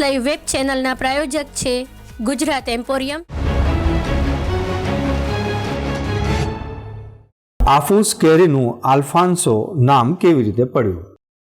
Live web ચેનલના પ્રાયોજક છે Gujarat emporium. આફૂસ કેરીનું આલ્ફાન્સો નામ કેવી રીતે પડ્યું?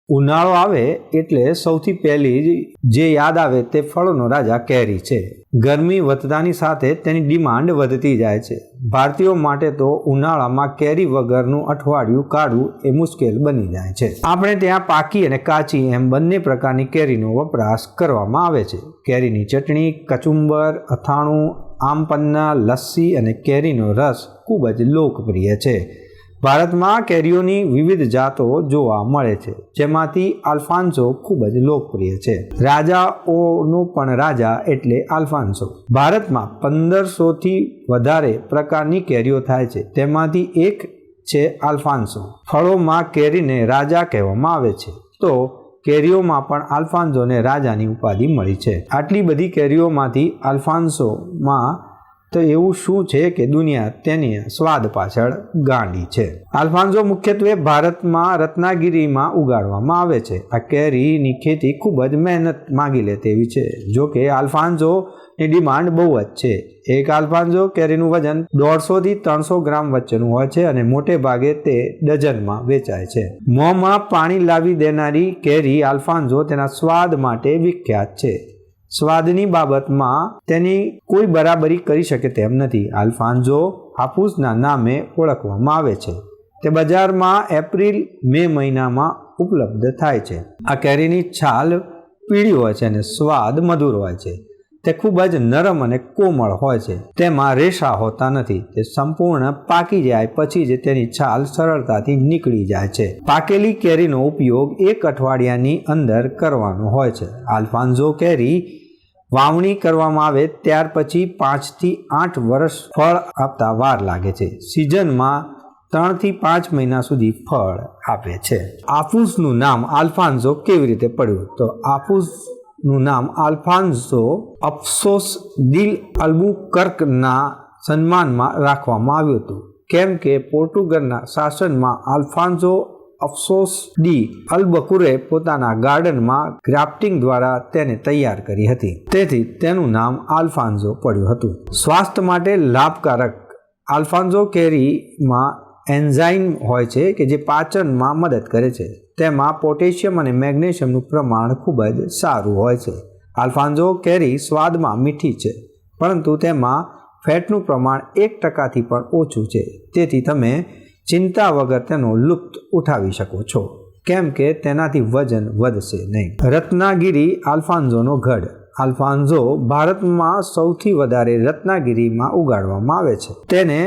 ઉનાળો આવે એટલે સૌથી પહેલી જ યાદ આવે તે ફળોનો રાજા કેરી છે. ગરમી વધતાની સાથે તેની ડિમાન્ડ વધતી જાય છે. ભારતીયો માટે તો ઉનાળામાં કેરી વગરનું અઠવાડિયું કાઢવું એ મુશ્કેલ બની જાય છે. આપણે ત્યાં પાકી અને કાચી એમ બંને પ્રકારની કેરીનો વપરાશ કરવામાં આવે છે. કેરીની ચટણી, કચુંબર, અથાણું આમપન્ના લસ્સી અને કેરીનો રસ ખૂબ જ લોકપ્રિય છે. ભારતમાં કેરીઓની વિવિધ જાતો જોવા મળે છે, જેમાંથી આલ્ફાન્સો ખૂબ જ લોકપ્રિય છે. રાજાઓનો પણ રાજા એટલે આલ્ફાન્સો. ભારતમાં પંદરસોથી વધારે પ્રકારની કેરીઓ થાય છે, તેમાંથી એક છે આલ્ફાન્સો. ફળોમાં કેરીને રાજા કહેવામાં આવે છે. તો કેરીઓમાં પણ આલ્ફાન્સોને રાજાની ઉપાધિ મળી છે. આટલી બધી કેરીઓમાંથી આલ્ફાન્સોમાં તો એવું શું છે કે દુનિયા તેની સ્વાદ પાછળ ગાંડી છે? આલ્ફાન્સો મુખ્યત્વે ભારતમાં રત્નાગીરીમાં ઉગાડવામાં આવે છે. આ કેરીની ખેતી ખૂબ જ મહેનત માગી લે તેવી છે. જો કે આલ્ફાન્સોની ડિમાન્ડ બહુ જ છે. એક આલ્ફાન્સો કેરીનું વજન દોઢસોથી ત્રણસો ગ્રામ વચ્ચેનું હોય છે અને મોટે ભાગે તે ડઝનમાં વેચાય છે. મોંમાં પાણી લાવી દેનારી કેરી આલ્ફાન્સો તેના સ્વાદ માટે વિખ્યાત છે. સ્વાદની બાબતમાં તેની કોઈ બરાબરી કરી શકે તેમ નથી. આલ્ફાન્ઝો હાફૂસના નામે ઓળખવામાં આવે છે. તે બજારમાં એપ્રિલ, મે મહિનામાં ઉપલબ્ધ થાય છે. આ કેરીની છાલ પીળી હોય છે અને સ્વાદ મધુર હોય છે. તે ખૂબ જ નરમ અને કોમળ હોય છે. તેમાં રેસા હોતા નથી. તે સંપૂર્ણ પાકી જાય પછી જ તેની છાલ સરળતાથી નીકળી જાય છે. પાકેલી કેરીનો ઉપયોગ એક અઠવાડિયાની અંદર કરવાનો હોય છે. આલ્ફાન્ઝો કેરી વાવણી કરવામાં આવે ત્યાર પછી પાંચથી આઠ વર્ષ ફળ આપતા વાર લાગે છે. સિઝનમાં ત્રણથી પાંચ મહિના સુધી ફળ આપે છે. આફૂસનું નામ આલ્ફાન્ઝો કેવી રીતે પડ્યું? તો આફૂસનું નામ આલ્ફાન્ઝો અફસોસ દિલ અલ્બુકર્કના સન્માનમાં રાખવામાં આવ્યું હતું. કેમ કે પોર્ટુગલના શાસનમાં આલ્ફાન્ઝો અફસોસ ડી અલ્બકુરે પોતાના ગાર્ડનમાં ગ્રાફ્ટિંગ દ્વારા તેને તૈયાર કરી હતી. તેથી તેનું નામ આલ્ફાન્ઝો પડ્યું હતું. સ્વાસ્થ્ય માટે લાભકારક આલ્ફાન્ઝો કેરીમાં એન્ઝાઇમ હોય છે કે જે પાચનમાં મદદ કરે છે. તેમાં પોટેશિયમ અને મેગ્નેશિયમનું પ્રમાણ ખૂબ જ સારું હોય છે. આલ્ફાન્ઝો કેરી સ્વાદમાં મીઠી છે, પરંતુ તેમાં ફેટનું પ્રમાણ એક ટકાથી પણ ઓછું છે. તેથી તમે ચિંતા વગર તેનો લુપ્ત ઉઠાવી શકો છો. કેમ કે તેનાથી વજન વધશે નહીં. રત્નાગીરી આલ્ફાન્ઝોનો ગઢ. આલ્ફાન્ઝો ભારતમાં સૌથી વધારે રત્નાગીરીમાં ઉગાડવામાં આવે છે. તેને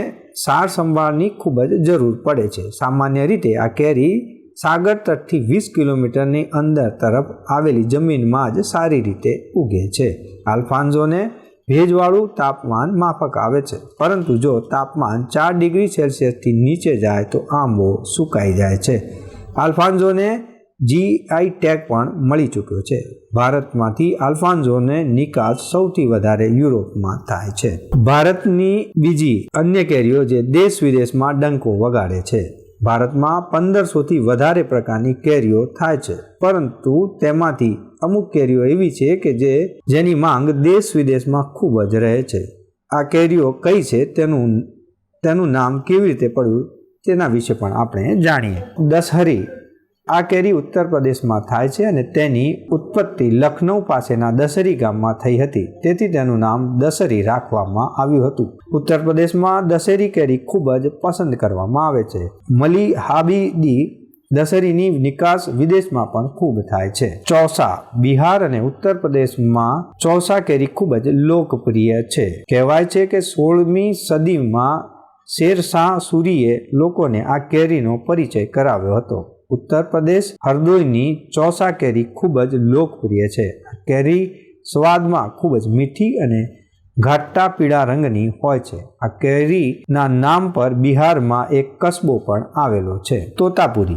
સાર સંભાળની ખૂબ જ જરૂર પડે છે. સામાન્ય રીતે આ કેરી સાગર તટથી વીસ કિલોમીટરની અંદર તરફ આવેલી જમીનમાં જ સારી રીતે ઉગે છે. આલ્ફાન્ઝોને ભેજવાળું તાપમાન માફક આવે છે. પરંતુ જો તાપમાન ચાર ડિગ્રી સેલ્સિયસથી નીચે જાય તો આંબો સુકાઈ જાય છે. આલ્ફાન્ઝોને જીઆઈ ટેગ પણ મળી ચૂક્યો છે. ભારતમાંથી આલ્ફાન્ઝોને નિકાસ સૌથી વધારે યુરોપમાં થાય છે. ભારતની બીજી અન્ય કેરીઓ જે દેશ વિદેશમાં ડંકો વગાડે છે. ભારતમાં પંદરસોથી વધારે પ્રકારની કેરીઓ થાય છે. પરંતુ તેમાંથી અમુક કેરીઓ એવી છે કે જે જેની માંગ દેશ વિદેશમાં ખૂબ જ રહે છે. આ કેરીઓ કઈ છે તેનું તેનું નામ કેવી રીતે પડ્યું તેના વિશે પણ આપણે જાણીએ. દશહરી આ કેરી ઉત્તર પ્રદેશમાં થાય છે અને તેની ઉત્પત્તિ લખનૌ પાસેના દશરી ગામમાં થઈ હતી. તેથી તેનું નામ દશરી રાખવામાં આવ્યું હતું. ઉત્તર પ્રદેશમાં દશેરી કેરી ખૂબ જ પસંદ કરવામાં આવે છે. મલી હાબીદી દશેરીની નિકાસ વિદેશમાં પણ ખૂબ થાય છે. ચોસા બિહાર અને ઉત્તર પ્રદેશમાં ચોસા કેરી ખૂબ જ લોકપ્રિય છે. કહેવાય છે કે સોળમી સદીમાં શેરશાહ સૂરીએ લોકોને આ કેરીનો પરિચય કરાવ્યો હતો. ઉત્તર પ્રદેશ હરદોઈની ચોસા કેરી ખૂબ જ લોકપ્રિય છે. કેરી સ્વાદમાં ખૂબ જ મીઠી અને ઘાટા પીળા રંગની હોય છે. આ કેરીના નામ પર બિહારમાં એક કસબો પણ આવેલો છે. તોતાપુરી.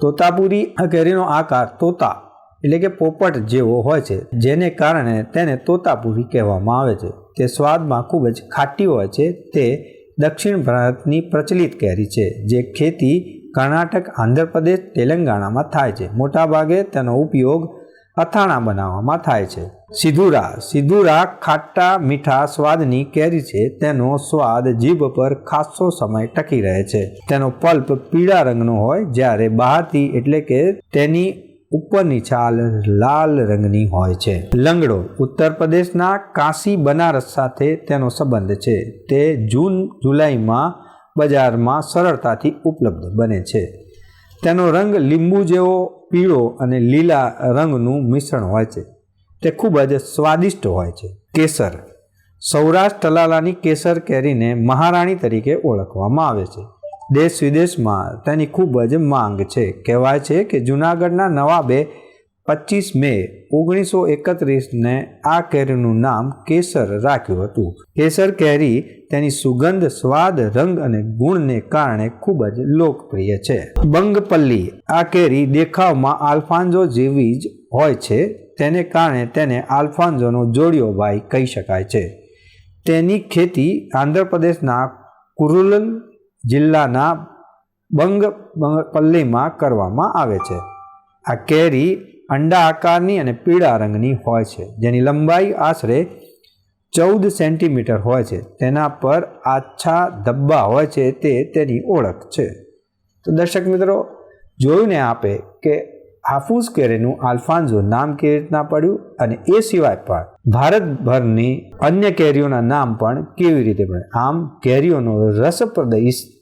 તોતાપુરી આ કેરીનો આકાર તોતા એટલે કે પોપટ જેવો હોય છે, જેને કારણે તેને તોતાપુરી કહેવામાં આવે છે. તે સ્વાદમાં ખૂબ જ ખાટી હોય છે. તે દક્ષિણ ભારતની પ્રચલિત કેરી છે, જે ખેતી કર્ણાટક, આંધ્રપ્રદેશ, તેલંગાણામાં થાય છે. મોટાભાગે તેનો ઉપયોગ અથાણા બનાવવામાં થાય છે. સિધુરા. સિધુરા ખાટા મીઠા સ્વાદની કેરી છે. તેનો સ્વાદ જીભ પર ખાસો સમય ટકી રહે છે. તેનો પલ્પ પીળા રંગનો હોય જ્યારે બહારથી એટલે કે તેની ઉપરની છાલ લાલ રંગની હોય છે. લંગડો. ઉત્તર પ્રદેશના કાશી બનારસ સાથે તેનો સંબંધ છે. તે જૂન, જુલાઈમાં બજારમાં સરળતાથી ઉપલબ્ધ બને છે. તેનો રંગ લીંબુ જેવો, પીળો અને લીલા રંગનું મિશ્રણ હોય છે. તે ખૂબ જ સ્વાદિષ્ટ હોય છે. કેસર. સૌરાષ્ટ્ર તલાલાની કેસર કેરીને મહારાણી તરીકે ઓળખવામાં આવે છે. દેશ વિદેશમાં તેની ખૂબ જ માંગ છે. કહેવાય છે કે જૂનાગઢના નવાબે પચીસ મે ઓગણીસો એકત્રીસને આ કેરીનું નામ કેસર રાખ્યું હતું. કેસર કેરી તેની સુગંધ, સ્વાદ, રંગ અને ગુણને કારણે ખૂબ જ લોકપ્રિય છે. બંગપલ્લી આ કેરી દેખાવમાં આલ્ફાન્ઝો જેવી જ હોય છે. તેને કારણે તેને આલ્ફાન્ઝોનો જોડિયો ભાઈ કહી શકાય છે. તેની ખેતી આંધ્રપ્રદેશના કુરુલ જિલ્લાના બંગ પલ્લીમાં કરવામાં આવે છે. આ કેરી અંડા આકારની અને પીળા રંગની હોય છે, જેની લંબાઈ આશરે ચૌદ સેન્ટીમીટર હોય છે. તેના પર આછા ધબ્બા હોય છે, તે તેની ઓળખ છે. તો દર્શક મિત્રો જોયું ને આપે કે હાફૂસ કેરીનું આલ્ફાન્ઝો નામ કેવી રીતના પડ્યું અને એ સિવાય પણ ભારતભરની અન્ય કેરીઓના નામ પણ કેવી રીતે પડે? આમ, કેરીઓનો રસપ્રદ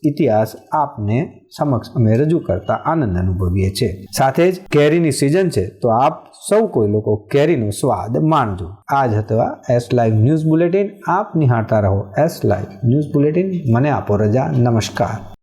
ઇતિહાસ આપને સમક્ષ અમે રજૂ કરતા આનંદ અનુભવીએ છીએ. સાથે જ કેરીની સિઝન છે, તો આપ સૌ કોઈ લોકો કેરીનો સ્વાદ માણજો. આજ હતા એસ લાઈવ ન્યૂઝ બુલેટિન આપ નિહાળતા રહો. એસ લાઈવ ન્યૂઝ બુલેટિન, મને આપો રજા. નમસ્કાર.